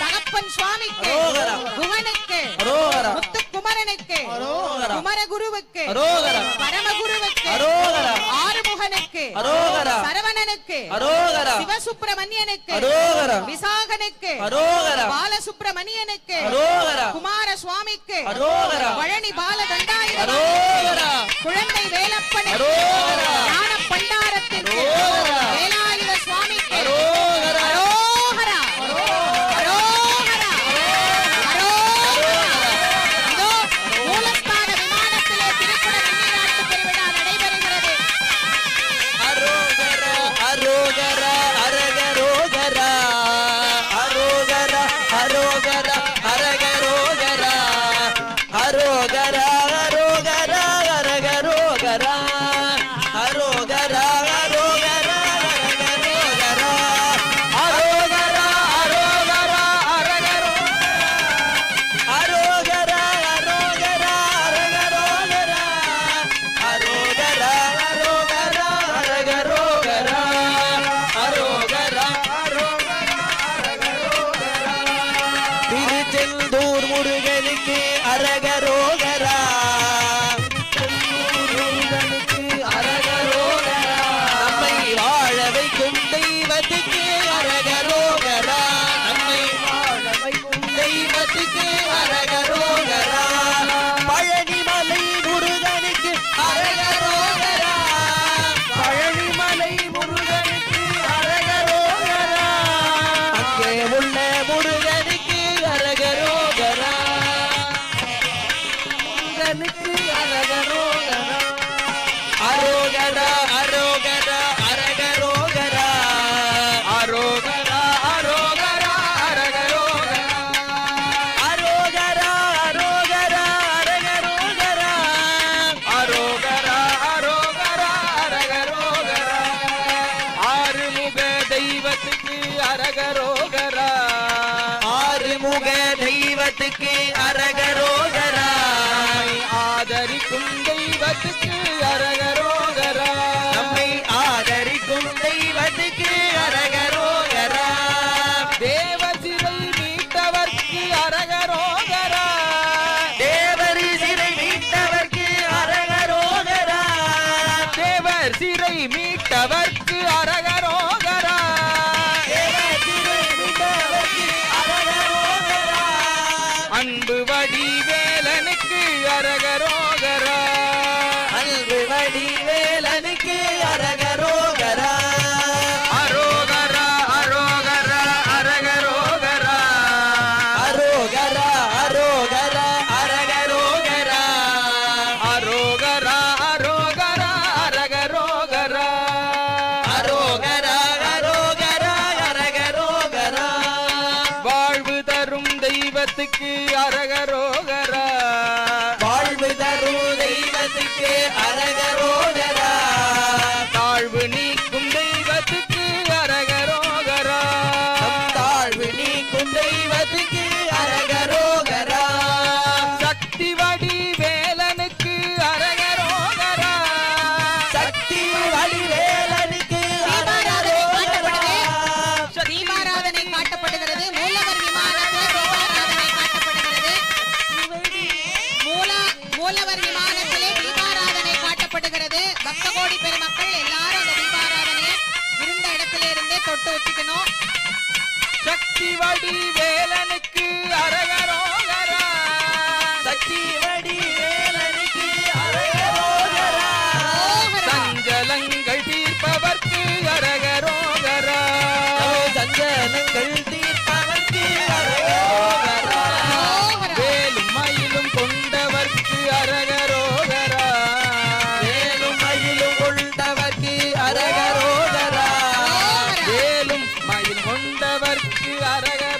தகப்பன் சுவாமிக்கு குமனுக்கு முத்துக்குமரனுக்கு குமரகுருவுக்கு பரமகுருவுக்கு ஆறுமுகனுக்கு சரவணனுக்கு சிவசுப்பிரமணியனுக்கு விசாகனுக்கு பாலசுப்பிரமணியனுக்கு குமார சுவாமிக்கு பழனி பால தண்டாயிரம் குழந்தை வேலப்பன் ஞான பண்டாரத்திற்கு Bye. அரகரோகரா ஆறுமுக தெய்வத்துக்கு அரகரோகரா ஆதரிக்கும் தெய்வத்துக்கு தெய்வத்துக்கு அரகரோகரா. வாழ்வு தரும் தெய்வத்துக்கு அரகரோகரா. தாழ்வு நீக்கும் சக்தி வடிவே. ஆண்டவர்க்கு அரக